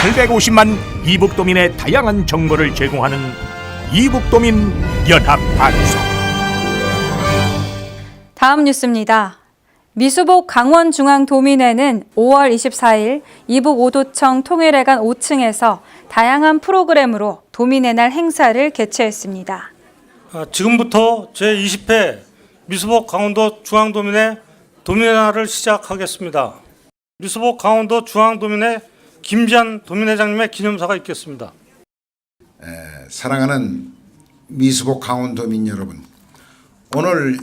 850만 이북도민의 다양한 정보를 제공하는 이북도민 연합방송. 다음 뉴스입니다. 미수복 강원중앙도민회는 5월 24일 이북 오도청 통일회관 5층에서 다양한 프로그램으로 도민의 날 행사를 개최했습니다. 아, 지금부터 제20회 미수복 강원도 중앙도민회 도민회날을 시작하겠습니다. 미수복 강원도 중앙도민회 김지한 도민회장님의 기념사가 있겠습니다. 사랑하는 미수복 강원도민 여러분, 오늘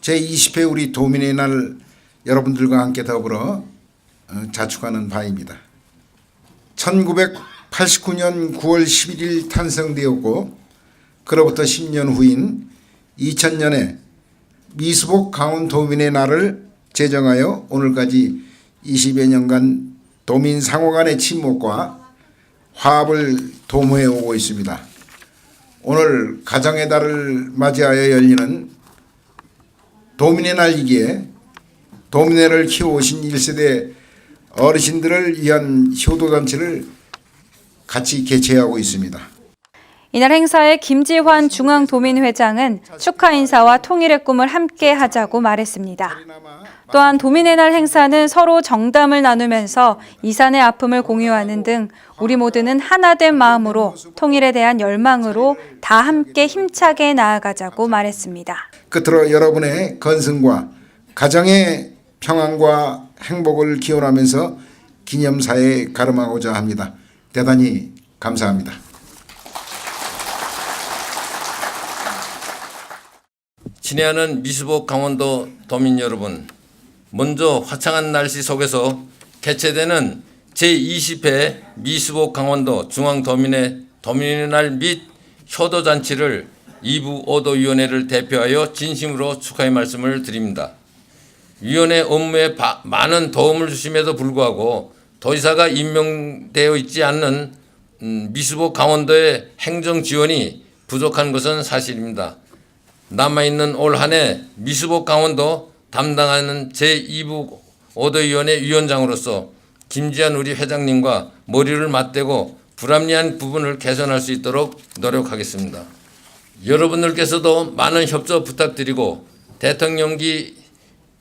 제20회 우리 도민의 날 여러분들과 함께 더불어 어, 자축하는 바입니다. 1989년 9월 11일 탄생되었고 그로부터 10년 후인 2000년에 미수복 강원도민의 날을 제정하여 오늘까지 20여 년간 도민 상호 간의 친목과 화합을 도모해 오고 있습니다. 오늘 가정의 달을 맞이하여 열리는 도민의 날이기에 도민회를 키워오신 1세대 어르신들을 위한 효도잔치를 같이 개최하고 있습니다. 이날 행사에 김지환 중앙도민회장은 축하 인사와 통일의 꿈을 함께 하자고 말했습니다. 또한 도민의 날 행사는 서로 정담을 나누면서 이산의 아픔을 공유하는 등 우리 모두는 하나된 마음으로 통일에 대한 열망으로 다 함께 힘차게 나아가자고 말했습니다. 끝으로 여러분의 건승과 가정의 평안과 행복을 기원하면서 기념사에 가름하고자 합니다. 대단히 감사합니다. 친애하는 미수복 강원도 도민 여러분, 먼저 화창한 날씨 속에서 개최되는 제20회 미수복 강원도 중앙도민회 도민의 날 및 효도잔치를 이부 오도위원회를 대표하여 진심으로 축하의 말씀을 드립니다. 위원회 업무에 바- 많은 도움을 주심에도 불구하고 도지사가 임명되어 있지 않는 음, 미수복 강원도의 행정 지원이 부족한 것은 사실입니다. 남아있는 올 한 해 미수복 강원도 담당하는 제2부 오도위원회 위원장으로서 김지한 우리 회장님과 머리를 맞대고 불합리한 부분을 개선할 수 있도록 노력하겠습니다. 여러분들께서도 많은 협조 부탁드리고 대통령기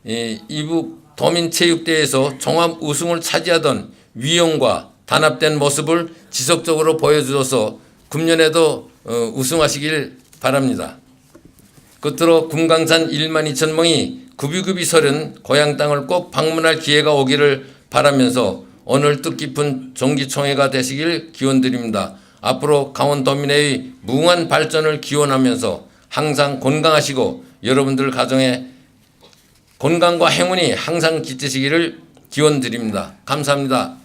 이 이북 도민체육대회에서 종합 우승을 차지하던 위용과 단합된 모습을 지속적으로 보여주어서 금년에도 어, 우승하시길 바랍니다. 끝으로 금강산 1만 2천 명이 구비구비 서른 고향 땅을 꼭 방문할 기회가 오기를 바라면서 오늘 뜻깊은 정기총회가 되시길 기원드립니다. 앞으로 강원도민회의 무궁한 발전을 기원하면서 항상 건강하시고 여러분들 가정에 건강과 행운이 항상 깃드시기를 기원드립니다. 감사합니다.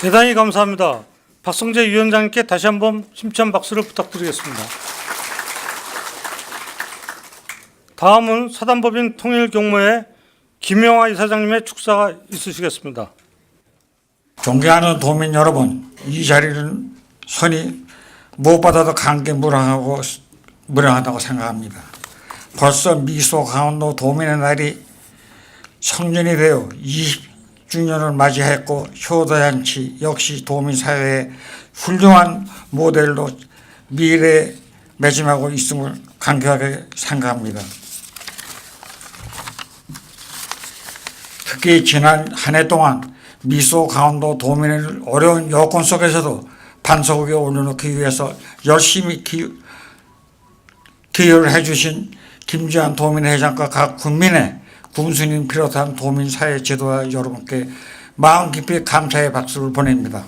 대단히 감사합니다. 박성재 위원장님께 다시 한번 힘찬 박수를 부탁드리겠습니다. 다음은 사단법인 통일 경무회 김영화 이사장님의 축사가 있으시겠습니다. 존경하는 도민 여러분, 이 자리는 선이 무엇보다도 감개무량하고 무량하다고 생각합니다. 벌써 미소 강원도 도민의 날이 성년이 되어 20 주년을 맞이했고 효도잔치 역시 도민사회의 훌륭한 모델로 미래에 매짐하고 있음을 간격하게 생각합니다. 특히 지난 한 해 동안 미소 강원도 도민을 어려운 여건 속에서도 반석 위에 올려놓기 위해서 열심히 기, 기여를 해주신 김지한 도민회장과 각 국민의 군수님 비롯한 도민 사회 지도자 여러분께 마음 깊이 감사의 박수를 보냅니다.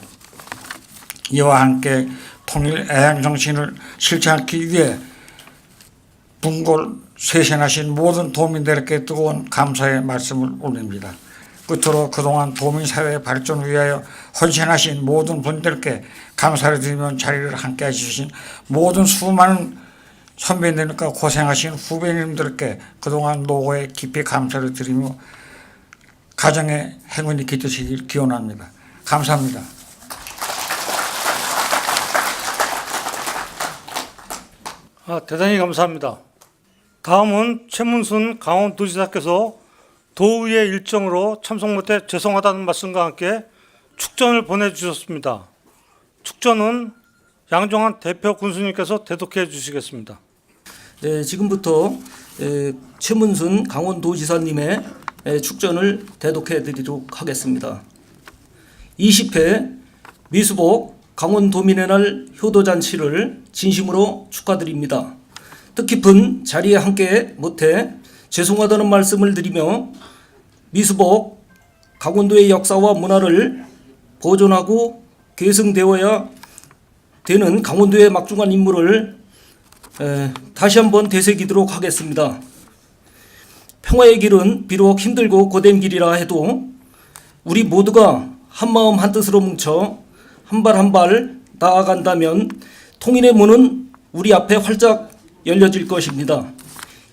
이와 함께 통일 애양 정신을 실천하기 위해 분골 쇄신하신 모든 도민들에게 뜨거운 감사의 말씀을 올립니다. 끝으로 그동안 도민 사회 발전을 위하여 헌신하신 모든 분들께 감사를 드리며 자리를 함께 해주신 모든 수많은 선배님들과 고생하신 후배님들께 그동안 노고에 깊이 감사를 드리며 가정의 행운이 깃드시길 기원합니다. 감사합니다. 아, 대단히 감사합니다. 다음은 최문순 강원도지사께서 도의회 일정으로 참석 못해 죄송하다는 말씀과 함께 축전을 보내주셨습니다. 축전은 양종환 대표 군수님께서 대독해 주시겠습니다. 네, 지금부터 에, 최문순 강원도지사님의 에, 축전을 대독해 드리도록 하겠습니다. 20회 미수복 강원도민의 날 효도잔치를 진심으로 축하드립니다. 뜻깊은 자리에 함께 못해 죄송하다는 말씀을 드리며 미수복 강원도의 역사와 문화를 보존하고 계승되어야 되는 강원도의 막중한 임무를 에, 다시 한번 되새기도록 하겠습니다. 평화의 길은 비록 힘들고 고된 길이라 해도 우리 모두가 한 마음 한 뜻으로 뭉쳐 한 발 한 발 나아간다면 통일의 문은 우리 앞에 활짝 열려질 것입니다.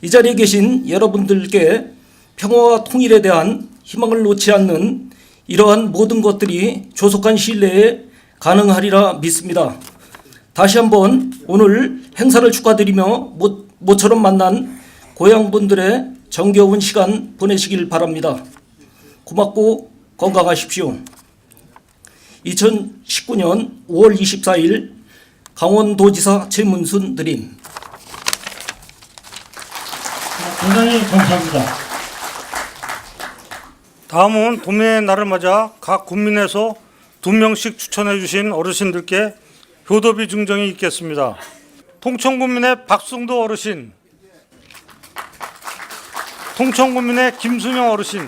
이 자리에 계신 여러분들께 평화와 통일에 대한 희망을 놓지 않는 이러한 모든 것들이 조속한 신뢰에 가능하리라 믿습니다. 다시 한번 오늘 행사를 축하드리며 모, 모처럼 만난 고향분들의 정겨운 시간 보내시길 바랍니다. 고맙고 건강하십시오. 2019년 5월 24일 강원도지사 최문순 드림. 대단히 감사합니다. 다음은 도민의 날을 맞아 각 군민에서 두 명씩 추천해 주신 어르신들께 효도비 증정이 있겠습니다. 통천군민의 박승도 어르신, 통천군민의 김순영 어르신,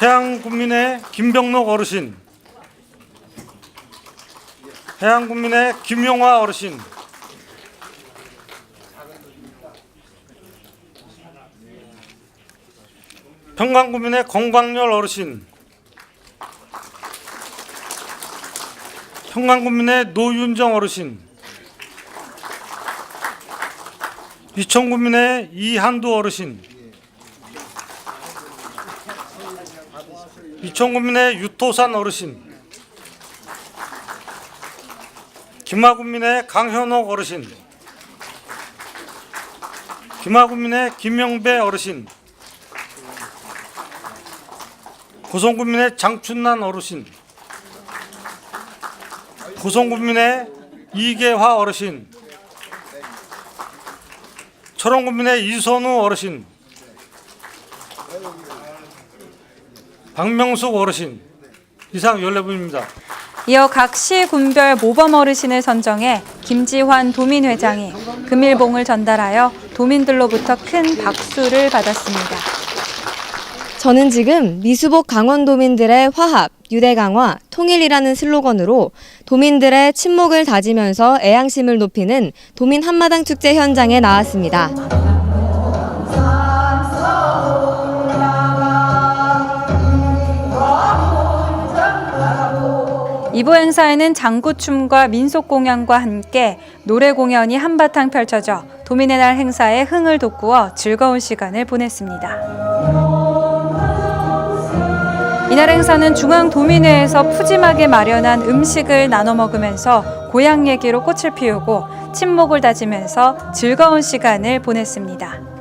해양군민의 김병록 어르신, 해양군민의 김용화 어르신, 평강구민의 건광열 어르신 평강구민의 노윤정 어르신 이천구민의 이한두 어르신 이천구민의 유토산 어르신 김하구민의 강현옥 어르신 김하구민의 김영배 어르신 고성군민의 장춘난 어르신 고성군민의 이계화 어르신 철원군민의 이선우 어르신 박명숙 어르신 이상 14분입니다. 이어 각 시 군별 모범 어르신을 선정해 김지환 도민회장이 금일봉을 전달하여 도민들로부터 큰 박수를 받았습니다. 저는 지금 미수복 강원도민들의 화합, 유대 강화, 통일이라는 슬로건으로 도민들의 친목을 다지면서 애양심을 높이는 도민 한마당 축제 현장에 나왔습니다. 이부 행사에는 장구춤과 민속 공연과 함께 노래 공연이 한바탕 펼쳐져 도민의 날 행사에 흥을 돋구어 즐거운 시간을 보냈습니다. 이날 행사는 중앙도민회에서 푸짐하게 마련한 음식을 나눠 먹으면서 고향 얘기로 꽃을 피우고 친목을 다지면서 즐거운 시간을 보냈습니다.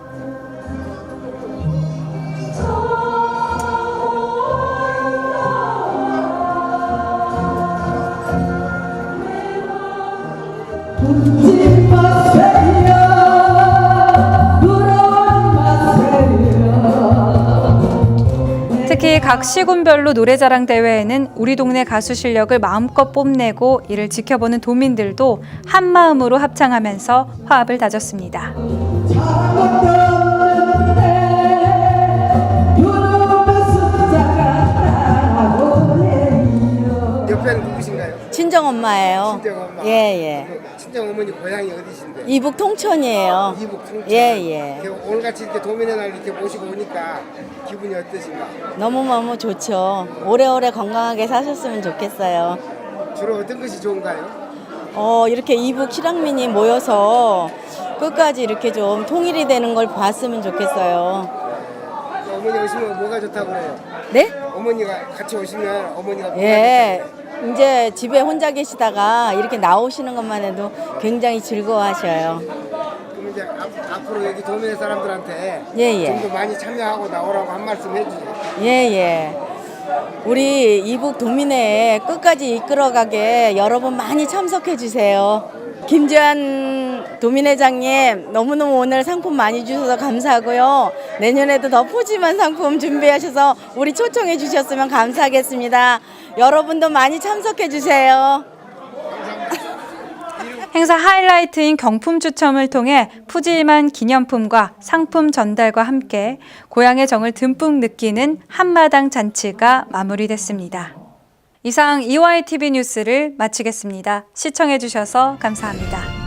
특히 각 시군별로 노래자랑 대회에는 우리 동네 가수 실력을 마음껏 뽐내고 이를 지켜보는 도민들도 한 마음으로 합창하면서 화합을 다졌습니다. 옆에는 누구신가요? 친정 엄마예요. 친정 엄마. 예, 예. 그 친정 어머니 고향이 어디신 데? 이북 통천이에요. 이북 통천. 예, 예. 이렇게 오늘같이 이렇게 도민의 날 이렇게 모시고 오니까 기분이 어떠신가? 너무너무 좋죠. 오래오래 건강하게 사셨으면 좋겠어요. 주로 어떤 것이 좋은가요? 어, 이렇게 이북 실향민이 모여서 끝까지 이렇게 좀 통일이 되는 걸 봤으면 좋겠어요. 그 어머니 오시면 뭐가 좋다고 그래요? 네? 어머니가 같이 오시면 어머니가 뭐가 예. 이제 집에 혼자 계시다가 이렇게 나오시는 것만 해도 굉장히 즐거워하셔요. 그럼 이제 앞- 앞으로 여기 도민의 사람들한테 예, 예. 좀 더 많이 참여하고 나오라고 한 말씀 해주세요. 예, 예. 우리 이북 도민회 끝까지 이끌어가게 여러분 많이 참석해 주세요. 김지환 도민 회장님 너무너무 오늘 상품 많이 주셔서 감사하고요. 내년에도 더 푸짐한 상품 준비하셔서 우리 초청해 주셨으면 감사하겠습니다. 여러분도 많이 참석해 주세요. 행사 하이라이트인 경품 추첨을 통해 푸짐한 기념품과 상품 전달과 함께 고향의 정을 듬뿍 느끼는 한마당 잔치가 마무리됐습니다. 이상 EYTV 뉴스를 마치겠습니다. 시청해주셔서 감사합니다.